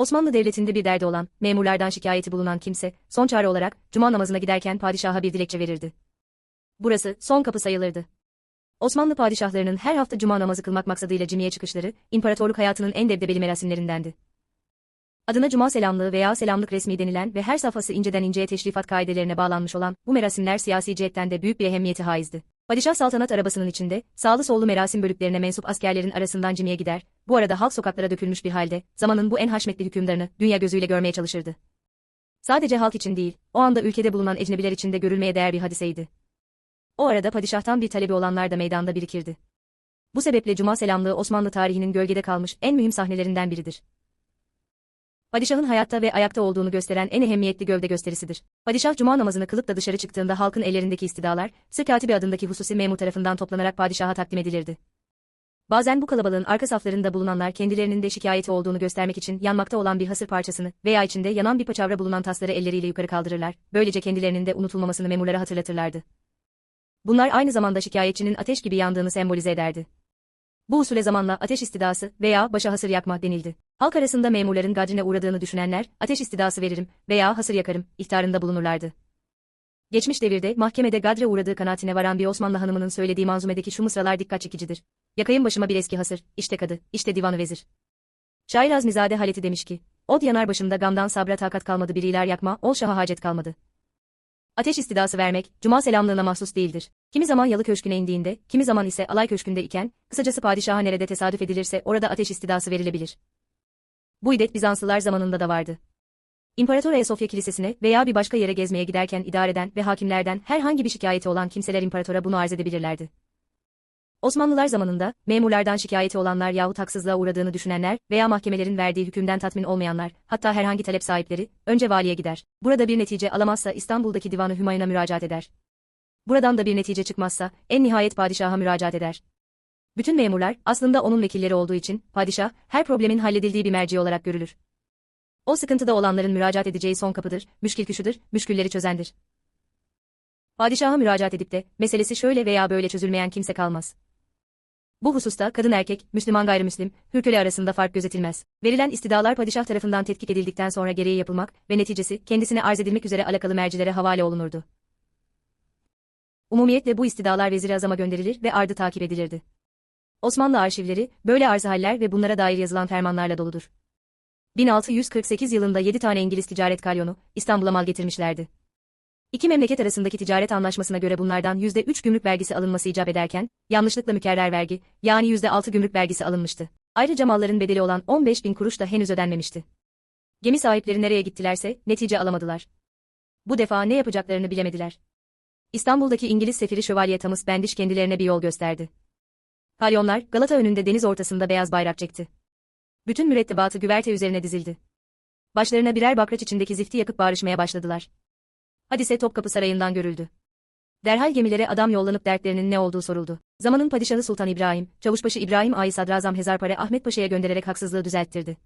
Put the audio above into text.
Osmanlı Devleti'nde bir derdi olan, memurlardan şikayeti bulunan kimse, son çare olarak, cuma namazına giderken padişaha bir dilekçe verirdi. Burası, son kapı sayılırdı. Osmanlı padişahlarının her hafta cuma namazı kılmak maksadıyla cimiye çıkışları, imparatorluk hayatının en debdebeli merasimlerindendi. Adına cuma selamlığı veya selamlık resmi denilen ve her safhası inceden inceye teşrifat kaidelerine bağlanmış olan bu merasimler siyasi cihetten de büyük bir ehemmiyeti haizdi. Padişah saltanat arabasının içinde, sağlı sollu merasim bölüklerine mensup askerlerin arasından cimiye gider, bu arada halk sokaklara dökülmüş bir halde, zamanın bu en haşmetli hükümdarını dünya gözüyle görmeye çalışırdı. Sadece halk için değil, o anda ülkede bulunan ecnebiler için de görülmeye değer bir hadiseydi. O arada padişahtan bir talebi olanlar da meydanda birikirdi. Bu sebeple cuma selamlığı Osmanlı tarihinin gölgede kalmış en mühim sahnelerinden biridir. Padişahın hayatta ve ayakta olduğunu gösteren en ehemmiyetli gövde gösterisidir. Padişah cuma namazını kılıp da dışarı çıktığında halkın ellerindeki istidalar, Sır Katibi adındaki hususi memur tarafından toplanarak padişaha takdim edilirdi. Bazen bu kalabalığın arka saflarında bulunanlar kendilerinin de şikayeti olduğunu göstermek için yanmakta olan bir hasır parçasını veya içinde yanan bir paçavra bulunan tasları elleriyle yukarı kaldırırlar, böylece kendilerinin de unutulmamasını memurlara hatırlatırlardı. Bunlar aynı zamanda şikayetçinin ateş gibi yandığını sembolize ederdi. Bu usule zamanla ateş istidası veya başa hasır yakma denildi. Halk arasında memurların gadrine uğradığını düşünenler, ateş istidası veririm veya hasır yakarım, ihtarında bulunurlardı. Geçmiş devirde mahkemede gadre uğradığı kanaatine varan bir Osmanlı hanımının söylediği manzumedeki şu mısralar dikkat çekicidir. Yakayım başıma bir eski hasır, işte kadı, işte divanı vezir. Şair Azmizade Haleti demiş ki, Od yanar başımda gamdan sabra takat kalmadı biriler yakma, ol şaha hacet kalmadı. Ateş istidası vermek, cuma selamlığına mahsus değildir. Kimi zaman yalı köşküne indiğinde, kimi zaman ise alay köşkünde iken, kısacası padişaha nerede tesadüf edilirse orada ateş istidası verilebilir. Bu idet Bizanslılar zamanında da vardı. İmparator Ayasofya Kilisesi'ne veya bir başka yere gezmeye giderken idareden ve hakimlerden herhangi bir şikayeti olan kimseler imparatora bunu arz edebilirlerdi. Osmanlılar zamanında, memurlardan şikayeti olanlar yahut haksızlığa uğradığını düşünenler veya mahkemelerin verdiği hükümden tatmin olmayanlar, hatta herhangi talep sahipleri, önce valiye gider. Burada bir netice alamazsa İstanbul'daki divanı Hümayun'a müracaat eder. Buradan da bir netice çıkmazsa, en nihayet padişaha müracaat eder. Bütün memurlar, aslında onun vekilleri olduğu için, padişah, her problemin halledildiği bir merci olarak görülür. O sıkıntıda olanların müracaat edeceği son kapıdır, müşkil küşüdür, müşkülleri çözendir. Padişaha müracaat edip de, meselesi şöyle veya böyle çözülmeyen kimse kalmaz. Bu hususta kadın erkek, Müslüman gayrimüslim, hürköle arasında fark gözetilmez. Verilen istidalar padişah tarafından tetkik edildikten sonra gereği yapılmak ve neticesi kendisine arz edilmek üzere alakalı mercilere havale olunurdu. Umumiyetle bu istidalar vezir azama gönderilir ve ardı takip edilirdi. Osmanlı arşivleri, böyle arz haller ve bunlara dair yazılan fermanlarla doludur. 1648 yılında 7 tane İngiliz ticaret kalyonu, İstanbul'a mal getirmişlerdi. İki memleket arasındaki ticaret anlaşmasına göre bunlardan %3 gümrük vergisi alınması icap ederken, yanlışlıkla mükerrer vergi, yani %6 gümrük vergisi alınmıştı. Ayrıca malların bedeli olan 15 bin kuruş da henüz ödenmemişti. Gemi sahipleri nereye gittilerse, netice alamadılar. Bu defa ne yapacaklarını bilemediler. İstanbul'daki İngiliz sefiri Şövalye Thomas Bendish kendilerine bir yol gösterdi. Kalyonlar, Galata önünde deniz ortasında beyaz bayrak çekti. Bütün mürettebatı güverte üzerine dizildi. Başlarına birer bakraç içindeki zifti yakıp bağırışmaya başladılar. Hadise Topkapı Sarayı'ndan görüldü. Derhal gemilere adam yollanıp dertlerinin ne olduğu soruldu. Zamanın padişahı Sultan İbrahim, Çavuşbaşı İbrahim Ağa'yı Sadrazam Hezarpare Ahmet Paşa'ya göndererek haksızlığı düzelttirdi.